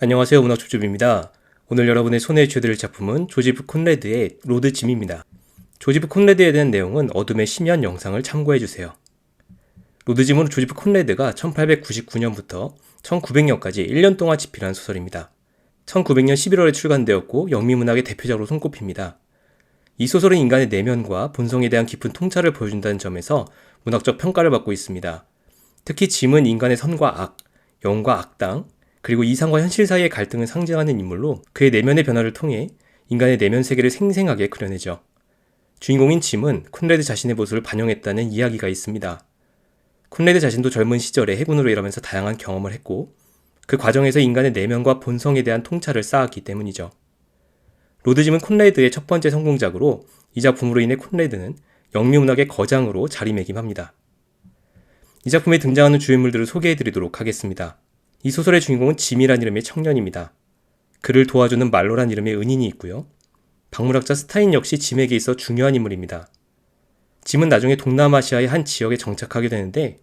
안녕하세요 문학초집입니다. 오늘 여러분의 손에 쥐어드릴 작품은 조지프 콘레드의 로드 짐입니다. 조지프 콘레드에 대한 내용은 어둠의 심연 영상을 참고해주세요. 로드 짐은 조지프 콘레드가 1899년부터 1900년까지 1년 동안 집필한 소설입니다. 1900년 11월에 출간되었고 영미문학의 대표작으로 손꼽힙니다. 이 소설은 인간의 내면과 본성에 대한 깊은 통찰을 보여준다는 점에서 문학적 평가를 받고 있습니다. 특히 짐은 인간의 선과 악, 영과 악당, 그리고 이상과 현실 사이의 갈등을 상징하는 인물로 그의 내면의 변화를 통해 인간의 내면 세계를 생생하게 그려내죠. 주인공인 짐은 콘레드 자신의 모습을 반영했다는 이야기가 있습니다. 콘레드 자신도 젊은 시절에 해군으로 일하면서 다양한 경험을 했고 그 과정에서 인간의 내면과 본성에 대한 통찰을 쌓았기 때문이죠. 로드짐은 콘레드의 첫 번째 성공작으로 이 작품으로 인해 콘레드는 영미문학의 거장으로 자리매김합니다. 이 작품에 등장하는 주인물들을 소개해드리도록 하겠습니다. 이 소설의 주인공은 짐이란 이름의 청년입니다. 그를 도와주는 말로란 이름의 은인이 있고요. 박물학자 스타인 역시 짐에게 있어 중요한 인물입니다. 짐은 나중에 동남아시아의 한 지역에 정착하게 되는데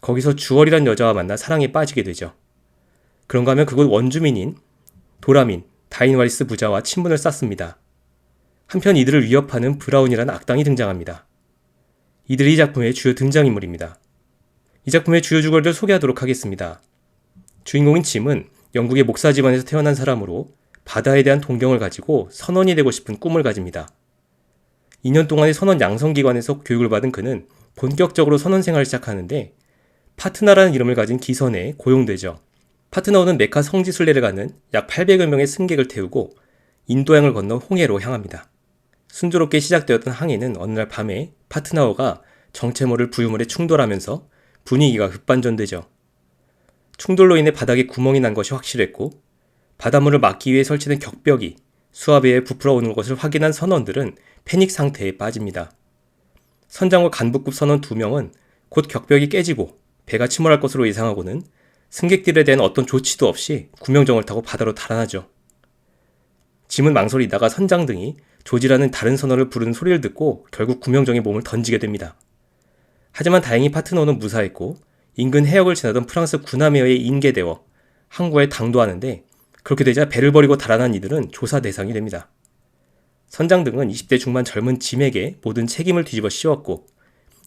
거기서 주얼이란 여자와 만나 사랑에 빠지게 되죠. 그런가 하면 그곳 원주민인 도라민, 다인와리스 부자와 친분을 쌓습니다. 한편 이들을 위협하는 브라운이라는 악당이 등장합니다. 이들이 이 작품의 주요 등장인물입니다. 이 작품의 주요 주거를 소개하도록 하겠습니다. 주인공인 짐은 영국의 목사 집안에서 태어난 사람으로 바다에 대한 동경을 가지고 선원이 되고 싶은 꿈을 가집니다. 2년 동안의 선원 양성기관에서 교육을 받은 그는 본격적으로 선원 생활을 시작하는데 파트나라는 이름을 가진 기선에 고용되죠. 파트너는 메카 성지 순례를 가는 약 800여 명의 승객을 태우고 인도양을 건너 홍해로 향합니다. 순조롭게 시작되었던 항해는 어느 날 밤에 파트나워가 정체 모를 부유물에 충돌하면서 분위기가 급반전되죠. 충돌로 인해 바닥에 구멍이 난 것이 확실했고 바닷물을 막기 위해 설치된 격벽이 수압에 부풀어 오는 것을 확인한 선원들은 패닉 상태에 빠집니다. 선장과 간부급 선원 두 명은 곧 격벽이 깨지고 배가 침몰할 것으로 예상하고는 승객들에 대한 어떤 조치도 없이 구명정을 타고 바다로 달아나죠. 짐은 망설이다가 선장 등이 조지라는 다른 선원을 부르는 소리를 듣고 결국 구명정에 몸을 던지게 됩니다. 하지만 다행히 파트너는 무사했고 인근 해역을 지나던 프랑스 군함회에 인계되어 항구에 당도하는데 그렇게 되자 배를 버리고 달아난 이들은 조사 대상이 됩니다. 선장 등은 20대 중반 젊은 짐에게 모든 책임을 뒤집어 씌웠고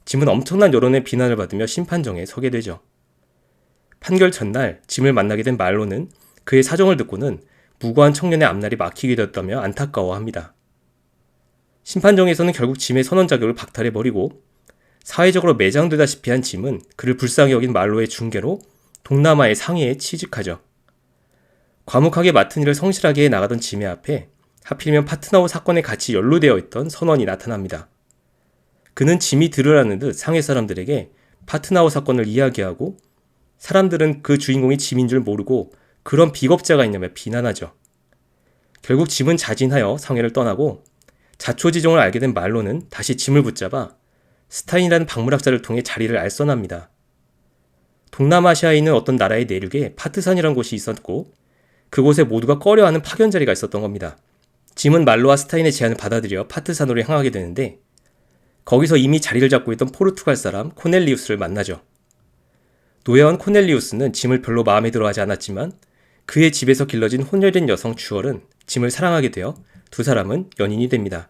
짐은 엄청난 여론의 비난을 받으며 심판정에 서게 되죠. 판결 전날 짐을 만나게 된 말로는 그의 사정을 듣고는 무고한 청년의 앞날이 막히게 되었다며 안타까워합니다. 심판정에서는 결국 짐의 선언 자격을 박탈해버리고 사회적으로 매장되다시피 한 짐은 그를 불쌍히 여긴 말로의 중계로 동남아의 상해에 취직하죠. 과묵하게 맡은 일을 성실하게 해 나가던 짐의 앞에 하필이면 파트너우 사건에 같이 연루되어 있던 선원이 나타납니다. 그는 짐이 들으라는 듯 상해 사람들에게 파트나우 사건을 이야기하고 사람들은 그 주인공이 짐인 줄 모르고 그런 비겁자가 있냐며 비난하죠. 결국 짐은 자진하여 상해를 떠나고 자초지종을 알게 된 말로는 다시 짐을 붙잡아 스타인이라는 박물학자를 통해 자리를 알선합니다. 동남아시아에 있는 어떤 나라의 내륙에 파트산이란 곳이 있었고 그곳에 모두가 꺼려하는 파견 자리가 있었던 겁니다. 짐은 말로와 스타인의 제안을 받아들여 파트산으로 향하게 되는데 거기서 이미 자리를 잡고 있던 포르투갈 사람 코넬리우스를 만나죠. 노예원 코넬리우스는 짐을 별로 마음에 들어하지 않았지만 그의 집에서 길러진 혼혈된 여성 주얼은 짐을 사랑하게 되어 두 사람은 연인이 됩니다.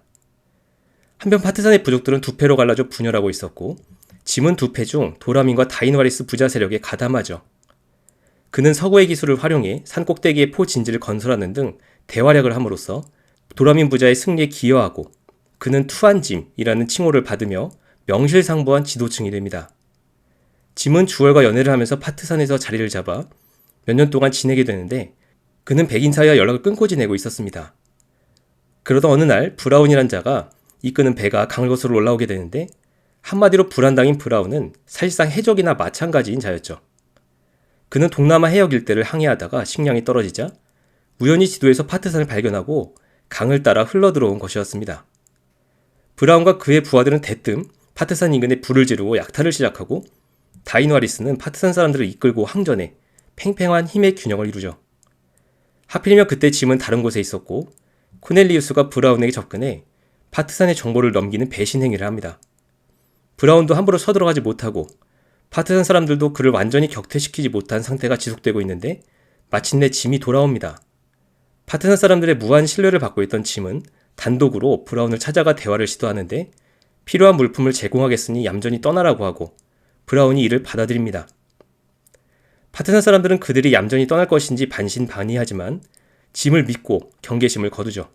한편 파트산의 부족들은 두 패로 갈라져 분열하고 있었고 짐은 두 패 중 도라민과 다인와리스 부자 세력에 가담하죠. 그는 서구의 기술을 활용해 산 꼭대기에 포 진지를 건설하는 등 대활약을 함으로써 도라민 부자의 승리에 기여하고 그는 투한짐이라는 칭호를 받으며 명실상부한 지도층이 됩니다. 짐은 주얼과 연애를 하면서 파트산에서 자리를 잡아 몇 년 동안 지내게 되는데 그는 백인 사이와 연락을 끊고 지내고 있었습니다. 그러다 어느 날 브라운이란 자가 이끄는 배가 강을 거슬러 올라오게 되는데 한마디로 불안당인 브라운은 사실상 해적이나 마찬가지인 자였죠. 그는 동남아 해역 일대를 항해하다가 식량이 떨어지자 우연히 지도에서 파트산을 발견하고 강을 따라 흘러 들어온 것이었습니다. 브라운과 그의 부하들은 대뜸 파트산 인근에 불을 지르고 약탈을 시작하고 다이노아리스는 파트산 사람들을 이끌고 항전해 팽팽한 힘의 균형을 이루죠. 하필이면 그때 짐은 다른 곳에 있었고 코넬리우스가 브라운에게 접근해 파트산의 정보를 넘기는 배신 행위를 합니다. 브라운도 함부로 서들어가지 못하고 파트산 사람들도 그를 완전히 격퇴시키지 못한 상태가 지속되고 있는데 마침내 짐이 돌아옵니다. 파트너 사람들의 무한 신뢰를 받고 있던 짐은 단독으로 브라운을 찾아가 대화를 시도하는데 필요한 물품을 제공하겠으니 얌전히 떠나라고 하고 브라운이 이를 받아들입니다. 파트너 사람들은 그들이 얌전히 떠날 것인지 반신반의하지만 짐을 믿고 경계심을 거두죠.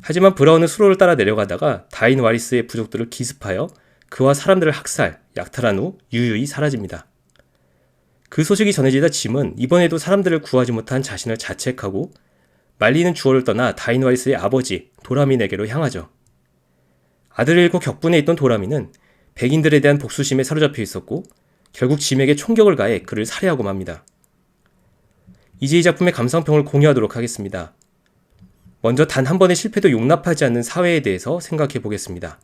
하지만 브라운은 수로를 따라 내려가다가 다인 와리스의 부족들을 기습하여 그와 사람들을 학살, 약탈한 후 유유히 사라집니다. 그 소식이 전해지다 짐은 이번에도 사람들을 구하지 못한 자신을 자책하고 말리는 주어를 떠나 다인 와리스의 아버지 도라민에게로 향하죠. 아들을 잃고 격분해 있던 도라민은 백인들에 대한 복수심에 사로잡혀 있었고 결국 짐에게 총격을 가해 그를 살해하고 맙니다. 이제 이 작품의 감상평을 공유하도록 하겠습니다. 먼저 단 한 번의 실패도 용납하지 않는 사회에 대해서 생각해 보겠습니다.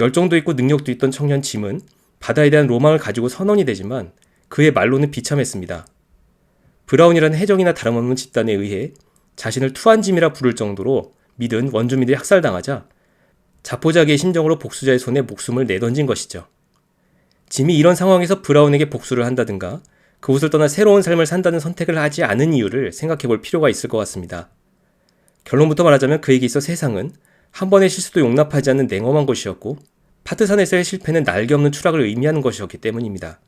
열정도 있고 능력도 있던 청년 짐은 바다에 대한 로망을 가지고 선원이 되지만 그의 말로는 비참했습니다. 브라운이라는 해적이나 다름없는 집단에 의해 자신을 투한짐이라 부를 정도로 믿은 원주민들이 학살당하자 자포자기의 심정으로 복수자의 손에 목숨을 내던진 것이죠. 짐이 이런 상황에서 브라운에게 복수를 한다든가 그곳을 떠나 새로운 삶을 산다는 선택을 하지 않은 이유를 생각해 볼 필요가 있을 것 같습니다. 결론부터 말하자면 그에게 있어 세상은 한 번의 실수도 용납하지 않는 냉엄한 것이었고 파트산에서의 실패는 날개 없는 추락을 의미하는 것이었기 때문입니다.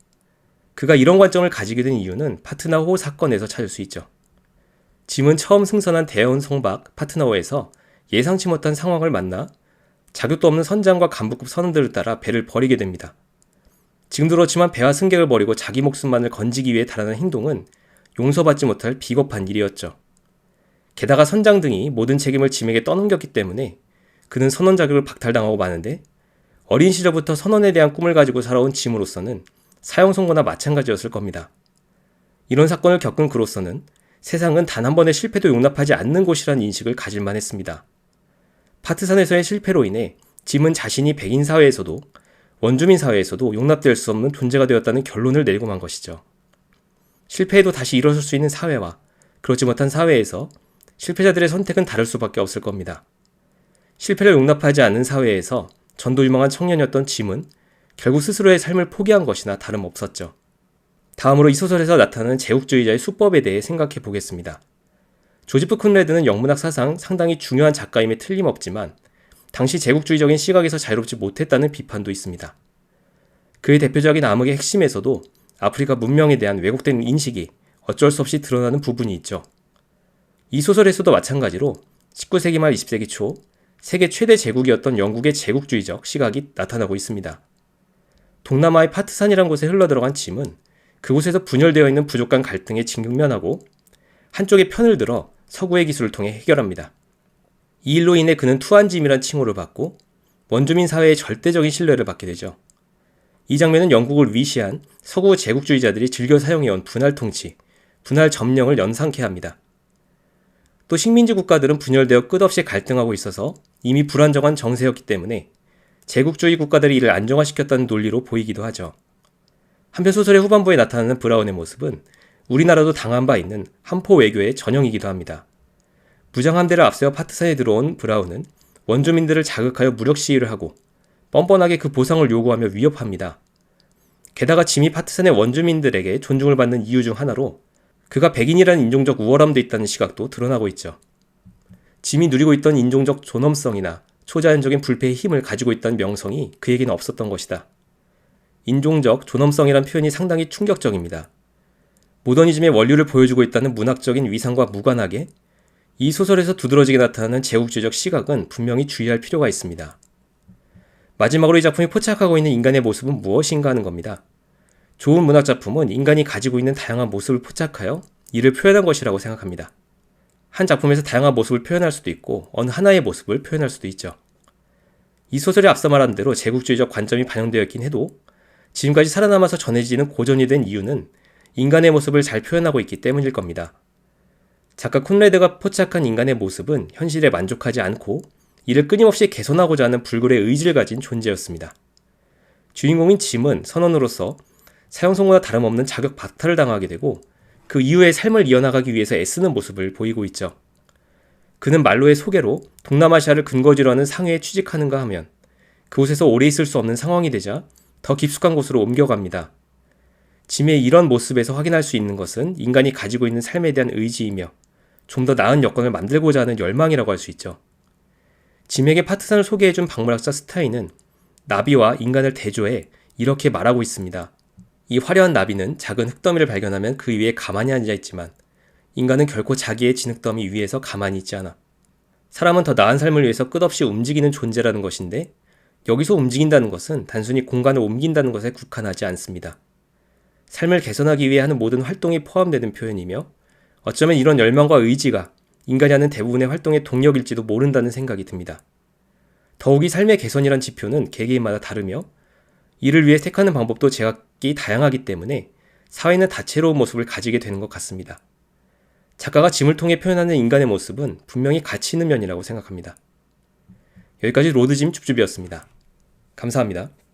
그가 이런 관점을 가지게 된 이유는 파트나호 사건에서 찾을 수 있죠. 짐은 처음 승선한 대원 성박 파트나호에서 예상치 못한 상황을 만나 자격도 없는 선장과 간부급 선원들을 따라 배를 버리게 됩니다. 지금도 그렇지만 배와 승객을 버리고 자기 목숨만을 건지기 위해 달하는 행동은 용서받지 못할 비겁한 일이었죠. 게다가 선장 등이 모든 책임을 짐에게 떠넘겼기 때문에 그는 선원 자격을 박탈당하고 마는데 어린 시절부터 선원에 대한 꿈을 가지고 살아온 짐으로서는 사형 선고나 마찬가지였을 겁니다. 이런 사건을 겪은 그로서는 세상은 단 한 번의 실패도 용납하지 않는 곳이라는 인식을 가질만 했습니다. 파트산에서의 실패로 인해 짐은 자신이 백인 사회에서도 원주민 사회에서도 용납될 수 없는 존재가 되었다는 결론을 내리고 만 것이죠. 실패해도 다시 일어설 수 있는 사회와 그렇지 못한 사회에서 실패자들의 선택은 다를 수밖에 없을 겁니다. 실패를 용납하지 않는 사회에서 전도 유망한 청년이었던 짐은 결국 스스로의 삶을 포기한 것이나 다름없었죠. 다음으로 이 소설에서 나타나는 제국주의자의 수법에 대해 생각해 보겠습니다. 조지프 콘레드는 영문학 사상 상당히 중요한 작가임에 틀림없지만 당시 제국주의적인 시각에서 자유롭지 못했다는 비판도 있습니다. 그의 대표적인 암흑의 핵심에서도 아프리카 문명에 대한 왜곡된 인식이 어쩔 수 없이 드러나는 부분이 있죠. 이 소설에서도 마찬가지로 19세기 말 20세기 초 세계 최대 제국이었던 영국의 제국주의적 시각이 나타나고 있습니다. 동남아의 파트산이란 곳에 흘러들어간 짐은 그곳에서 분열되어 있는 부족 간 갈등에 직면하고 한쪽의 편을 들어 서구의 기술을 통해 해결합니다. 이 일로 인해 그는 투한짐이란 칭호를 받고 원주민 사회의 절대적인 신뢰를 받게 되죠. 이 장면은 영국을 위시한 서구 제국주의자들이 즐겨 사용해온 분할 통치, 분할 점령을 연상케 합니다. 또 식민지 국가들은 분열되어 끝없이 갈등하고 있어서 이미 불안정한 정세였기 때문에 제국주의 국가들이 이를 안정화시켰다는 논리로 보이기도 하죠. 한편 소설의 후반부에 나타나는 브라운의 모습은 우리나라도 당한 바 있는 한포 외교의 전형이기도 합니다. 무장함대를 앞세워 파트산에 들어온 브라운은 원주민들을 자극하여 무력 시위를 하고 뻔뻔하게 그 보상을 요구하며 위협합니다. 게다가 지미 파트산의 원주민들에게 존중을 받는 이유 중 하나로 그가 백인이라는 인종적 우월함도 있다는 시각도 드러나고 있죠. 짐이 누리고 있던 인종적 존엄성이나 초자연적인 불패의 힘을 가지고 있다는 명성이 그에게는 없었던 것이다. 인종적 존엄성이란 표현이 상당히 충격적입니다. 모더니즘의 원류를 보여주고 있다는 문학적인 위상과 무관하게 이 소설에서 두드러지게 나타나는 제국주의적 시각은 분명히 주의할 필요가 있습니다. 마지막으로 이 작품이 포착하고 있는 인간의 모습은 무엇인가 하는 겁니다. 좋은 문학 작품은 인간이 가지고 있는 다양한 모습을 포착하여 이를 표현한 것이라고 생각합니다. 한 작품에서 다양한 모습을 표현할 수도 있고 어느 하나의 모습을 표현할 수도 있죠. 이 소설에 앞서 말한 대로 제국주의적 관점이 반영되어 있긴 해도 지금까지 살아남아서 전해지는 고전이 된 이유는 인간의 모습을 잘 표현하고 있기 때문일 겁니다. 작가 콘레드가 포착한 인간의 모습은 현실에 만족하지 않고 이를 끊임없이 개선하고자 하는 불굴의 의지를 가진 존재였습니다. 주인공인 짐은 선원으로서 사형 선고나 다름없는 자격 박탈을 당하게 되고 그 이후의 삶을 이어나가기 위해서 애쓰는 모습을 보이고 있죠. 그는 말로의 소개로 동남아시아를 근거지로 하는 상해에 취직하는가 하면 그곳에서 오래 있을 수 없는 상황이 되자 더 깊숙한 곳으로 옮겨갑니다. 짐의 이런 모습에서 확인할 수 있는 것은 인간이 가지고 있는 삶에 대한 의지이며 좀 더 나은 여건을 만들고자 하는 열망이라고 할 수 있죠. 짐에게 파트산을 소개해준 박물학자 스타인은 나비와 인간을 대조해 이렇게 말하고 있습니다. 이 화려한 나비는 작은 흙더미를 발견하면 그 위에 가만히 앉아 있지만 인간은 결코 자기의 진흙더미 위에서 가만히 있지 않아. 사람은 더 나은 삶을 위해서 끝없이 움직이는 존재라는 것인데 여기서 움직인다는 것은 단순히 공간을 옮긴다는 것에 국한하지 않습니다. 삶을 개선하기 위해 하는 모든 활동이 포함되는 표현이며 어쩌면 이런 열망과 의지가 인간이 하는 대부분의 활동의 동력일지도 모른다는 생각이 듭니다. 더욱이 삶의 개선이란 지표는 개개인마다 다르며 이를 위해 택하는 방법도 제각기 다양하기 때문에 사회는 다채로운 모습을 가지게 되는 것 같습니다. 작가가 짐을 통해 표현하는 인간의 모습은 분명히 가치 있는 면이라고 생각합니다. 여기까지 로드짐 줍줍이었습니다. 감사합니다.